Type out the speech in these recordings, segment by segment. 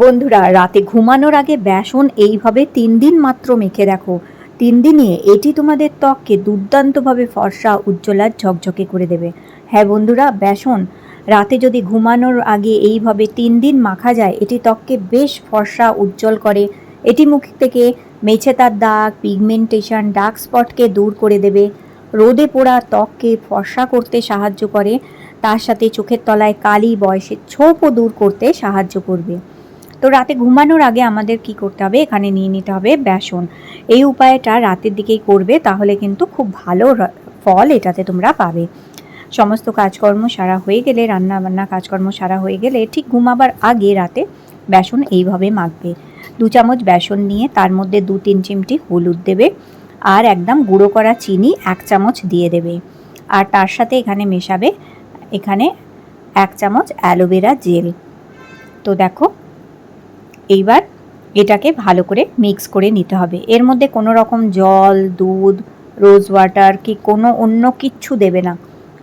বন্ধুরা, রাতে ঘুমানোর আগে বেসন এইভাবে তিন দিন মাত্র মেখে দেখো তিন দিনে এটি তোমাদের ত্বককে দুর্দান্তভাবে ফর্সা উজ্জ্বলার ঝকঝকে করে দেবে। হ্যাঁ বন্ধুরা, বেসন রাতে যদি ঘুমানোর আগে এইভাবে তিন দিন মাখা যায়, এটি ত্বককে বেশ ফর্সা, উজ্জ্বল করে। এটি মুখ থেকে মেছেতার দাগ পিগমেন্টেশন ডার্ক স্পটকে দূর করে দেবে। রোদে পোড়া ত্বককে ফর্সা করতে সাহায্য করে, তার সাথে চোখের তলায় কালি বয়সের ছোপও দূর করতে সাহায্য করবে। তো রাতে ঘুমানোর আগে আমাদের কি করতে হবে? এখানে নিয়ে নিতে হবে বেসন। এই উপায়টা রাতের দিকেই করবে, তাহলে কিন্তু খুব ভালো ফল এটাতে তোমরা পাবে। সমস্ত কাজকর্ম সারা হয়ে গেলে রান্না বান্না কাজকর্ম সারা হয়ে গেলে ঠিক ঘুমাবার আগে রাতে বেসন এইভাবে মাখবে। দু চামচ বেসন নিয়ে তার মধ্যে দু তিন চিমটি হলুদ দেবে আর একদম গুঁড়ো করা চিনি এক চামচ দিয়ে দেবে। আর তার সাথে এখানে মেশাবে, এখানে এক চামচ অ্যালোভেরা জেল। তো দেখো এইবার এটাকে ভালো করে মিক্স করে নিতে হবে। এর মধ্যে কোনো রকম জল, দুধ রোজ ওয়াটার কি কোনো অন্য কিচ্ছু দেবে না।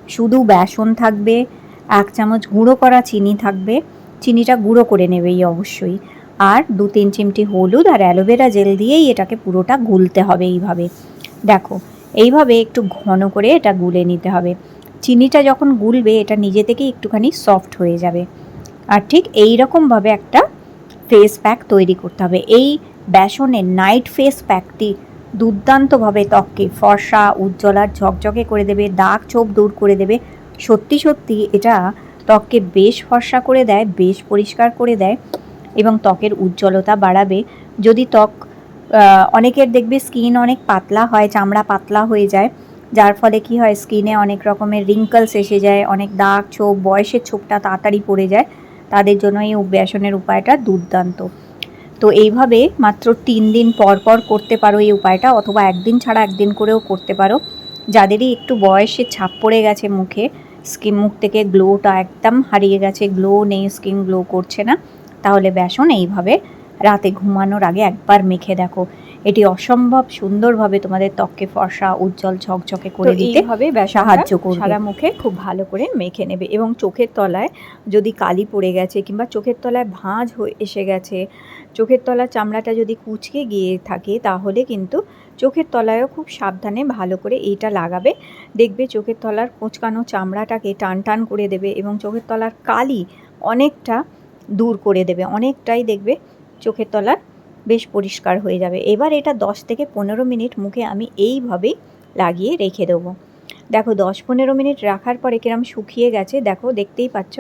শুধু বেসন থাকবে, এক চামচ গুঁড়ো করা চিনি থাকবে। চিনিটা গুঁড়ো করে নেবেই অবশ্যই। আর দু তিন চিমটি হলুদ আর অ্যালোভেরা জেল দিয়েই এটাকে পুরোটা গুলতে হবে এইভাবে। দেখো, এইভাবে একটু ঘন করে এটা গুলে নিতে হবে। চিনিটা যখন গুলবে, এটা নিজে থেকেই একটুখানি সফট হয়ে যাবে। আর ঠিক এই রকমভাবে একটা ফেস প্যাক তৈরি করতে হবে। এই বেসনের নাইট ফেস প্যাকটি দুর্দান্তভাবে ত্বককে ফর্সা, উজ্জ্বল আর ঝকঝকে করে দেবে, দাগ ছোপ দূর করে দেবে। সত্যি সত্যি এটা ত্বককে বেশ ফর্সা করে দেয়, বেশ পরিষ্কার করে দেয় এবং ত্বকের উজ্জ্বলতা বাড়াবে। যদি ত্বক অনেকের দেখবে স্কিন অনেক পাতলা হয়, চামড়া পাতলা হয়ে যায়, যার ফলে কি হয় স্কিনে অনেক রকমের রিঙ্কলস এসে যায়, অনেক দাগ ছোপ, বয়সের ছোপটা তাড়াতাড়ি পড়ে যায়। তাদের জন্য এই বেসনের উপায়টা দুর্দান্ত। তো এইভাবে মাত্র তিন দিন পর পর করতে পারো এই উপায়টা, অথবা একদিন ছাড়া একদিন করেও করতে পারো। যাদেরই একটু বয়সে ছাপ পড়ে গেছে মুখে, স্কিন মুখ থেকে গ্লোটা একদম হারিয়ে গেছে, গ্লো নেই, স্কিন গ্লো করছে না, তাহলে বেসন এইভাবে রাতে ঘুমানোর আগে একবার মেখে দেখো। এটি অসম্ভব সুন্দরভাবে তোমাদের ত্বককে ফর্সা উজ্জ্বল ঝকঝকে করে দিতে এইভাবে সাহায্য করবে। সারা মুখে খুব ভালো করে মেখে নেবে এবং চোখের তলায় যদি কালি পড়ে গেছে কিংবা চোখের তলায় ভাঁজ হয়ে এসে গেছে চোখের তলার চামড়াটা যদি কুচকে গিয়ে থাকে তাহলে কিন্তু চোখের তলায়ও খুব সাবধানে ভালো করে এইটা লাগাবে দেখবে চোখের তলার কোঁচকানো চামড়াটাকে টান টান করে দেবে এবং চোখের তলার কালি অনেকটা দূর করে দেবে অনেকটাই দেখবে চোখের তলার বেশ পরিষ্কার হয়ে যাবে। এবার এটা দশ থেকে পনেরো মিনিট মুখে আমি এইভাবেই লাগিয়ে রেখে দেবো। দেখো দশ পনেরো মিনিট রাখার পরে কিরম শুকিয়ে গেছে, দেখো দেখতেই পাচ্ছ।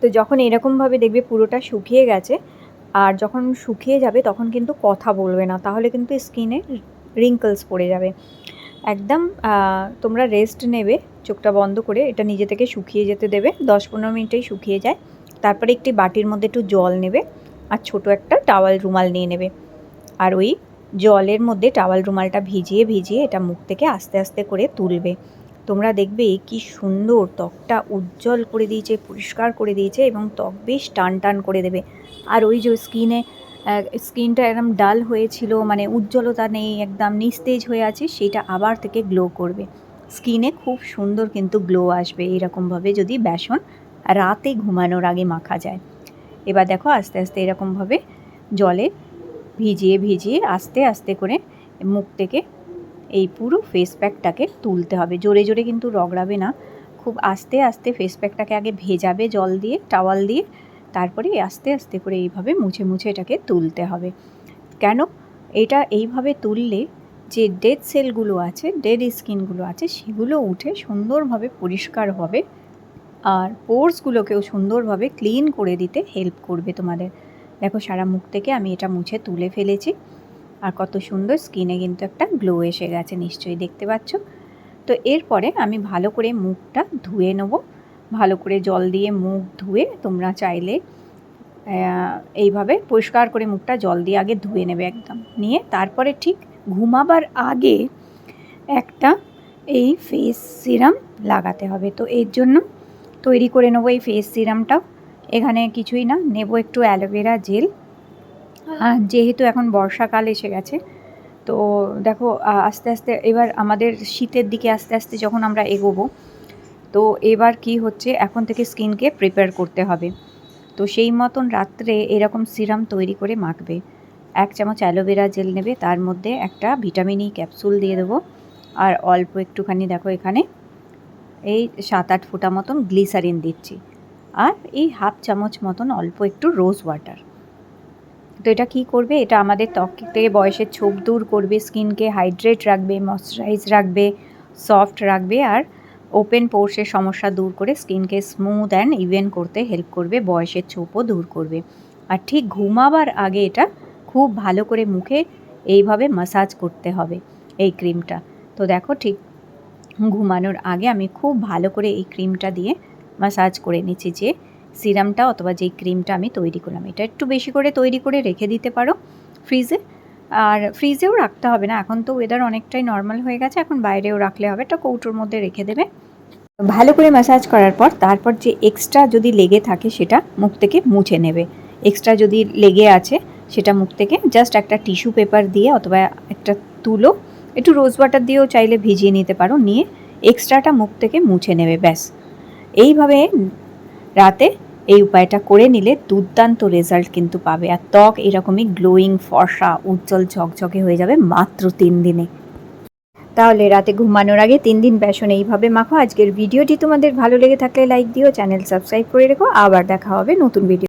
তো যখন এরকমভাবে দেখবে পুরোটা শুকিয়ে গেছে, আর যখন শুকিয়ে যাবে তখন কিন্তু কথা বলবে না, তাহলে কিন্তু স্কিনে রিঙ্কলস পড়ে যাবে। একদম তোমরা রেস্ট নেবে, চোখটা বন্ধ করে এটা নিজে থেকে শুকিয়ে যেতে দেবে। দশ পনেরো মিনিটেই শুকিয়ে যায়। তারপরে একটি বাটির মধ্যে একটু জল নেবে। আর ছোট একটা টাওয়াল রুমাল নিয়ে নেবে। আর ওই জলের মধ্যে টাওয়াল রুমালটা ভিজিয়ে ভিজিয়ে এটা মুখ থেকে আস্তে আস্তে করে তুলবে। তোমরা দেখবে কি সুন্দর ত্বকটা উজ্জ্বল করে দিয়েছে, পরিষ্কার করে দিয়েছে এবং ত্বক বেশ টান টান করে দেবে। আর ওই যে স্কিনে স্কিনটা একদম ডাল হয়েছিল মানে উজ্জ্বলতা নেই, একদম নিস্তেজ হয়ে আছে, সেটা আবার থেকে গ্লো করবে। স্কিনে খুব সুন্দর কিন্তু গ্লো আসবে, এরকমভাবে যদি বেসন রাতে ঘুমানোর আগে মাখা যায়। এবার দেখো আস্তে আস্তে এরকমভাবে জলে ভিজিয়ে ভিজিয়ে আস্তে আস্তে করে মুখ থেকে এই পুরো ফেস প্যাকটাকে তুলতে হবে। জোরে জোরে কিন্তু রগড়াবে না। খুব আস্তে আস্তে ফেস প্যাকটাকে আগে ভেজাবে জল দিয়ে টাওয়াল দিয়ে, তারপরে আস্তে আস্তে করে এইভাবে মুছে মুছে এটাকে তুলতে হবে। কেন? এটা এইভাবে তুললে যে ডেড সেলগুলো আছে ডেড স্কিনগুলো আছে, সেগুলো উঠে সুন্দরভাবে পরিষ্কার হবে। আর পোর্সগুলোকেও সুন্দরভাবে ক্লিন করে দিতে হেল্প করবে তোমাদের। দেখো সারা মুখ থেকে আমি এটা মুছে তুলে ফেলেছি। আর কত সুন্দর স্কিনে কিন্তু একটা গ্লো এসে গেছে, নিশ্চয়ই দেখতে পাচ্ছ? তো এরপরে আমি ভালো করে মুখটা ধুয়ে নেব। ভালো করে জল দিয়ে মুখ ধুয়ে তোমরা চাইলে এইভাবে পরিষ্কার করে মুখটা জল দিয়ে আগে ধুয়ে নেবে একদম। নিয়ে তারপরে ঠিক ঘুমাবার আগে একটা এই ফেস সিরাম লাগাতে হবে। তো এর জন্য তৈরি করে নেব এই ফেস সিরামটা এখানে কিছুই না, নেব একটু অ্যালোভেরা জেল আর যেহেতু এখন বর্ষাকাল এসে গেছে, তো দেখো আস্তে আস্তে এবার আমাদের শীতের দিকে আস্তে আস্তে যখন আমরা এগোবো, তো এবার কি হচ্ছে, এখন থেকে স্কিনকে প্রিপেয়ার করতে হবে। তো সেই মতন রাত্রে এরকম সিরাম তৈরি করে মাখবে। এক চামচ অ্যালোভেরা জেল নেবে, তার মধ্যে একটা ভিটামিন ই ক্যাপসুল দিয়ে দেবো। আর অল্প একটুখানি দেখো এখানে এই সাত আট ফোঁটা মতন গ্লিসারিন দিচ্ছি। আর এই হাফ চামচ মতন অল্প একটু রোজ ওয়াটার। তো এটা কি করবে? এটা আমাদের ত্বক বয়সের ছোপ দূর করবে, স্কিনকে হাইড্রেট রাখবে, ময়শ্চারাইজ রাখবে, সফট রাখবে আর ওপেন পোর্সের সমস্যা দূর করে স্কিনকে স্মুথ অ্যান্ড ইভেন করতে হেল্প করবে, বয়সের ছোপও দূর করবে। আর ঠিক ঘুমাবার আগে এটা খুব ভালো করে মুখে এইভাবে মাসাজ করতে হবে এই ক্রিমটা। তো দেখো ঠিক ঘুমানোর আগে আমি খুব ভালো করে এই ক্রিমটা দিয়ে মাসাজ করে নিচ্ছি যে সিরামটা অথবা যেই ক্রিমটা আমি তৈরি করলাম। এটা একটু বেশি করে তৈরি করে রেখে দিতে পারো ফ্রিজে আর ফ্রিজেও রাখতে হবে না। এখন তো ওয়েদার অনেকটাই নর্মাল হয়ে গেছে। এখন বাইরেও রাখলে হবে। একটা কৌটোর মধ্যে রেখে দেবে। ভালো করে ম্যাসাজ করার পর তারপর যে এক্সট্রা যদি লেগে থাকে সেটা মুখ থেকে মুছে নেবে। এক্সট্রা যদি লেগে আছে সেটা মুখ থেকে জাস্ট একটা টিস্যু পেপার দিয়ে অথবা একটা তুলো একটু রোজ ওয়াটার দিয়েও চাইলে ভিজিয়ে নিতে পারো। নিয়ে এক্সট্রাটা মুখ থেকে মুছে নেবে, ব্যাস। এইভাবে রাতে এই উপায়টা করে নিলে দুর্দান্ত রেজাল্ট কিন্তু পাবে। আর ত্বক এরকমই গ্লোয়িং, ফর্সা, উজ্জ্বল, ঝকঝকে হয়ে যাবে মাত্র তিন দিনে। তাহলে রাতে ঘুমানোর আগে তিন দিন বেসন এইভাবে মাখো। আজকের ভিডিওটি তোমাদের ভালো লেগে থাকলে লাইক দিও, চ্যানেল সাবস্ক্রাইব করে রেখো। আবার দেখা হবে নতুন ভিডিও